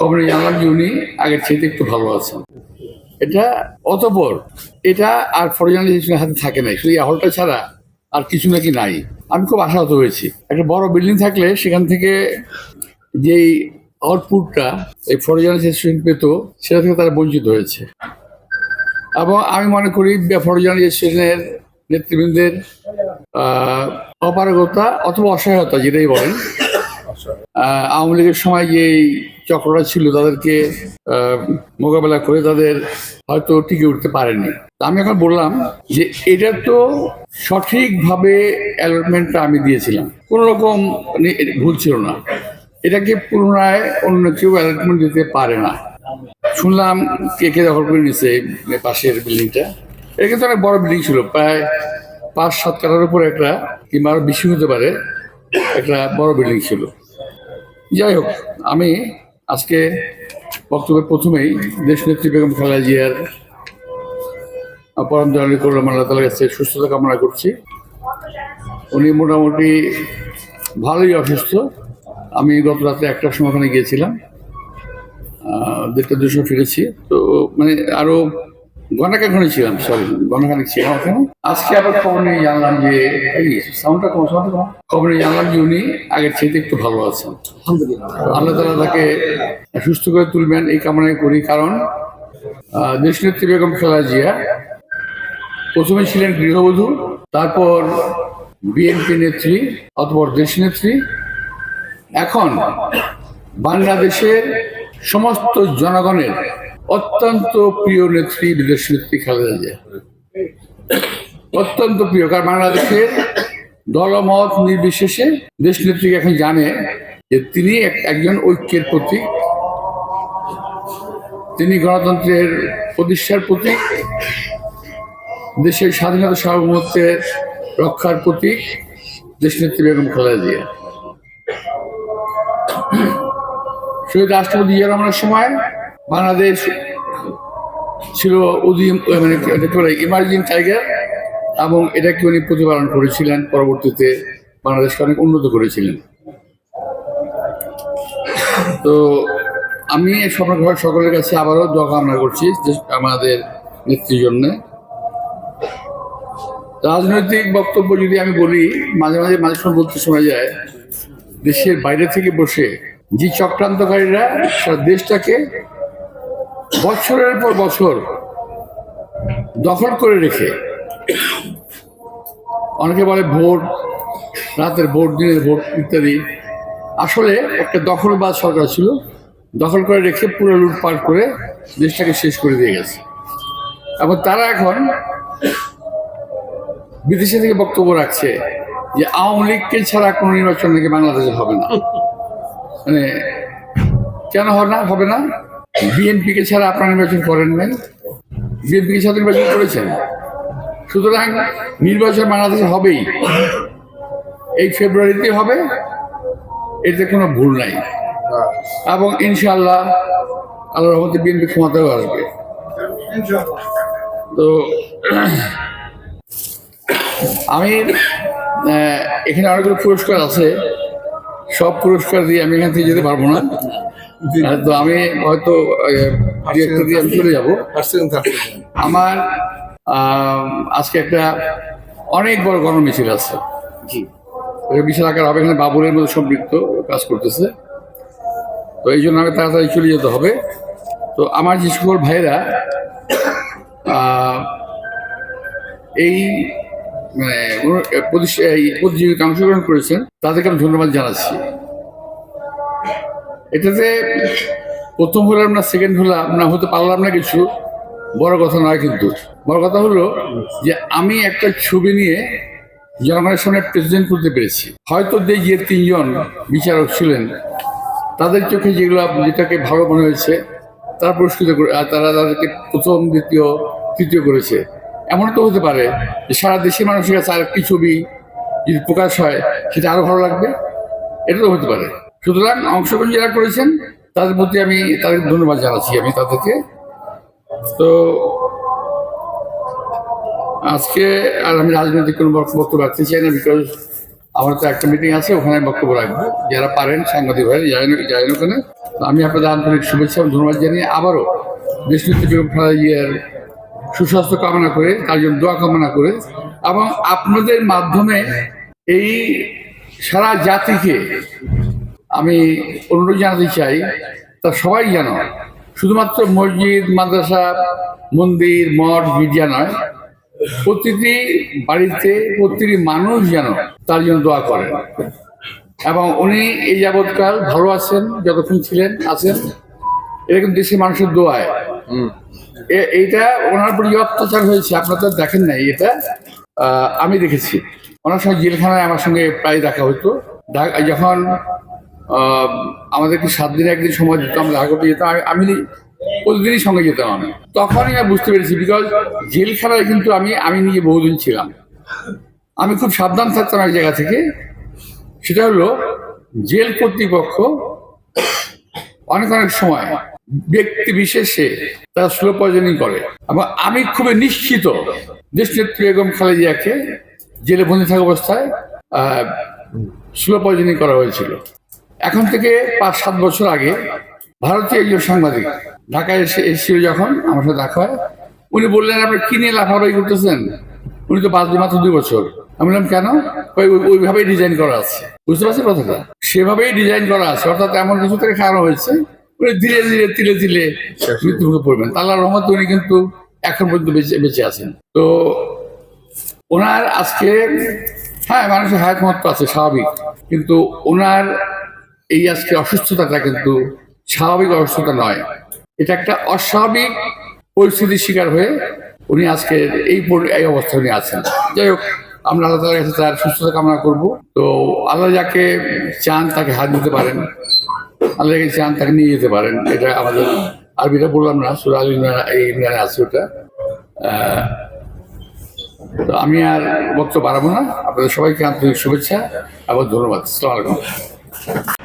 খবরে জানলাম যে উনি আগের চাইতে একটু ভালো আছেন। এটা অতপর, এটা আর ফরজানের হাতে থাকে নাই। শুধু এই হলটা ছাড়া আর কিছু নাকি নাই। আমি খুব আশাহত হয়েছি। একটা বড় বিল্ডিং থাকলে সেখান থেকে যেই আউটপুটটা এই ফরজান স্টেশন পেত, সেটা থেকে তারা বঞ্চিত হয়েছে। এবং আমি মনে করি ফরজান স্টেশনের নেতৃবৃন্দের অপারগতা অথবা অসহায়তা, যেটাই বলেন আওয়ামী লীগের সময় যে চক্রটা ছিল তাদেরকে মোকাবেলা করে তাদের হয়তো টিকে উঠতে পারেনি। আমি এখন বললাম যে এটা তো সঠিকভাবে অ্যালটমেন্টটা আমি দিয়েছিলাম। কোনো রকম নি- ভুল ছিল না। এটাকে পুনরায় অন্য কেউ অ্যালটমেন্ট দিতে পারে না। শুনলাম কে কে দখল করে নিছে পাশের বিল্ডিংটা এটা কিন্তু অনেক বড় বিল্ডিং ছিল, প্রায় পাঁচ সাত কাঠার উপর একটা, কিংবা আরও বেশি হতে পারে, একটা বড় বিল্ডিং ছিল। যাই হোক, আমি আজকে বক্তব্যের প্রথমেই দেশনেত্রী বেগম খালেদা জিয়ার পরম জননী করলাম আল্লাহ তালার কাছে সুস্থতা কামনা করছি। উনি মোটামুটি ভালোই অসুস্থ। আমি গত রাত্রে একটার সময় ওখানে গিয়েছিলাম। দেড়টা দুশো ফিরেছি। তো মানে আরও ঘন্টাখানে ছিলাম সরি ঘন্টাখানেক ছিলাম ওখানে আজকে আবার খবর নিয়ে জানলাম যে, এই সাউন্ডটা কম সাউন্ডটা কম খবর নিয়ে জানলাম যে উনি আগের চাইতে একটু ভালো আছেন। আল্লাহ তালা তাকে সুস্থ করে তুলবেন, এই কামনাই করি। কারণ দেশনেত্রী বেগম খালেদা জিয়া প্রথমে ছিলেন গৃহবধূ, তারপর বিএনপি নেত্রী অতপর দেশনেত্রী। এখন বাংলাদেশের সমস্ত জনগণের অত্যন্ত প্রিয় নেত্রী বিদেশ নেত্রী খালেদা জিয়া। অত্যন্ত প্রিয়, কারণ বাংলাদেশের দলমত নির্বিশেষে দেশ নেত্রী এখন জানে যে তিনি এক- একজন ঐক্যের প্রতীক। তিনি গণতন্ত্রের প্রতিষ্ঠার প্রতীক। দেশের স্বাধীনতা সার্বভৌমত্বের রক্ষার প্রতীক দেশ দেশনেত্রী বেগম খালেদা জিয়া। শহীদ রাষ্ট্রপতি জিয়া রহমানের সময় বাংলাদেশ ছিল উদীম মানে ইমার্জিং টাইগার এবং এটাকে উনি প্রতিপালন করেছিলেন। পরবর্তীতে বাংলাদেশকে অনেক উন্নত করেছিলেন। তো আমি সকল সকলের কাছে আবারও দোয়া কামনা করছি যে আমাদের নেত্রীর জন্য। রাজনৈতিক বক্তব্য যদি আমি বলি, মাঝে মাঝে মাঝে সময় বলতে শোনা যায়, দেশের বাইরে থেকে বসে যে চক্রান্তকারীরা দেশটাকে বছরের পর বছর দখল করে রেখে অনেকে বলে ভোট, রাতের ভোট, দিনের ভোট ইত্যাদি। আসলে একটা দখলবাদ সরকার ছিল, দখল করে রেখে পুরো লুটপাট করে দেশটাকে শেষ করে দিয়ে গেছে। এবং তারা এখন বিদেশে থেকে বক্তব্য রাখছে যে আওয়ামী লীগকে ছাড়া কোনো নির্বাচন নাকি বাংলাদেশে হবে না। মানে কেন হবে না? হবে না? বিএনপিকে ছাড়া আপনারা নির্বাচন করেন নাই? বিএনপিকে ছাড়া নির্বাচন করেছেন। সুতরাং নির্বাচন বাংলাদেশে হবেই। এই ফেব্রুয়ারিতে হবে, এতে কোনো ভুল নাই। এবং ইনশাআল্লাহ আল্লাহ রহমতে বিএনপি ক্ষমতাও আসবে। তো, আমি এখানে অনেকগুলো পুরস্কার আছে। সব পুরস্কার দিয়ে আমি এখান থেকে যেতে পারব না। তো আমি হয়তো আমি চলে যাব। আমার আজকে একটা অনেক বড় গণমিছিল আছে। জি। বিশাল আকার হবে এখানে বাবুলের মধ্যে সম্পৃক্ত কাজ করতেছে। তো এই জন্য আমাকে তাড়াতাড়ি চলে যেতে হবে। তো আমার যে সকল ভাইরা এই মানে প্রতিযোগিতা অংশগ্রহণ করেছেন তাদেরকে আমি ধন্যবাদ জানাচ্ছি। এটাতে প্রথম হলাম না সেকেন্ড হলাম না হতে পারলাম না কিছু, বড় কথা নয় কিন্তু। বড় কথা হলো যে আমি একটা ছবি নিয়ে জনগণের সামনে প্রেজেন্ট করতে পেরেছি। হয়তো যে তিনজন বিচারক ছিলেন, তাদের চোখে যেগুলো যেটাকে ভালো মনে হয়েছে, তারা পুরস্কৃত করে তারা তাদেরকে প্রথম, দ্বিতীয়, তৃতীয় করেছে। এমন তো হতে পারে যে সারা দেশের মানুষের কাছে আরেকটি ছবি যদি প্রকাশ হয়, সেটা আরও ভালো লাগবে। এটা তো হতে পারে। সুতরাং অংশগ্রহণ যারা করেছেন, তাদের প্রতি আমি তাদের ধন্যবাদ জানাচ্ছি আমি তাদেরকে। তো আজকে আর আমি রাজনৈতিক কোনো বক্তব্য রাখতে চাই না বিকজ আমার তো একটা মিটিং আছে, ওখানে বক্তব্য রাখব। যারা পারেন, সাংবাদিক যাই যাই ওখানে। আমি আপনাদের আন্তরিক শুভেচ্ছা এবং ধন্যবাদ জানিয়ে আবারও দেশনেত্রী বেগম জিয়ার সুস্বাস্থ্য কামনা করে, তার জন্য দোয়া কামনা করে, এবং আপনাদের মাধ্যমে এই সারা জাতিকে আমি অনুরোধ জানাতে চাই তা সবাই যেন শুধুমাত্র মসজিদ মাদ্রাসা মন্দির মঠ গির্জা নয় প্রতিটি বাড়িতে প্রতিটি মানুষ যেন তার জন্য দোয়া করেন এবং উনি এই যাবৎকাল ভালো আছেন যতক্ষণ ছিলেন আছেন। এরকম দেশের মানুষের দোয়ায় এইটা ওনার প্রতি অত্যাচার হয়েছে আপনারা তো দেখেন নাই এটা। আমি দেখেছি। ওনার সঙ্গে জেলখানায় আমার সঙ্গে প্রায় দেখা হতো। যখন আমাদেরকে সাত দিনে, একদিন সময় দিত আমরা দেখা করতে যেতাম আমি- প্রতিদিনই সঙ্গে যেতাম আমি। তখনই আমি বুঝতে পেরেছি বিকজ জেলখানায় কিন্তু আমি আমি নিজে বহুদিন ছিলাম। আমি খুব সাবধান থাকতাম এক জায়গা থেকে। সেটা হলো, জেল কর্তৃপক্ষ অনেক অনেক সময় ব্যক্তি বিশেষে তারা স্লো পয়জনিং করে। এবং আমি খুবই নিশ্চিত দেশ নেত্রী বেগম খালেদিয়াকে জেলে বন্দি থাকা অবস্থায় স্লো পয়জনিং করা হয়েছিল। এখন থেকে পাঁচ, সাত বছর আগে ভারতীয় একজন সাংবাদিক ঢাকায় এসে এসেছিল যখন, আমার সাথে দেখা হয়, উনি বললেন, আপনি কি নিয়ে লাফালাফি করতেছেন? উনি তো পাঁচ বাঁচবে মাত্র দুই বছর। আমি বললাম, কেন? ওই- ওইভাবেই ডিজাইন করা আছে। বুঝতে পারছেন কথাটা? সেভাবেই ডিজাইন করা আছে, অর্থাৎ এমন কিছু থেকে খাওয়ানো হয়েছে, উনি ধীরে ধীরে, তিলে তিলে মৃত্যুমুখে পড়বেন। তাল্লাহ রহমত উনি কিন্তু এখন পর্যন্ত বেঁচে বেঁচে আছেন। তো ওনার আজকে হ্যাঁ মানুষের হায়াত মহত্ব আছে, স্বাভাবিক। কিন্তু ওনার এই আজকে অসুস্থতাটা কিন্তু স্বাভাবিক অসুস্থতা নয়। এটা একটা অস্বাভাবিক পরিস্থিতির শিকার হয়ে উনি আজকে এই এই অবস্থায় উনি আছেন। যাই হোক, আমরা আল্লাহ তালার কাছে তার সুস্থতা কামনা করব। তো আল্লাহ যাকে চান তাকে হাত দিতে পারেন। আল্লাহ যাকে চান তাকে নিয়ে যেতে পারেন। এটা আমাদের আরবিটা বললাম না, সুরা আল ইমরান- এই ইমরানে আছে ওটা। তো আমি আর বক্তব্য বাড়াবো না। আপনাদের সবাইকে আন্তরিক শুভেচ্ছা এবং ধন্যবাদ। আসসালামু আলাইকুম।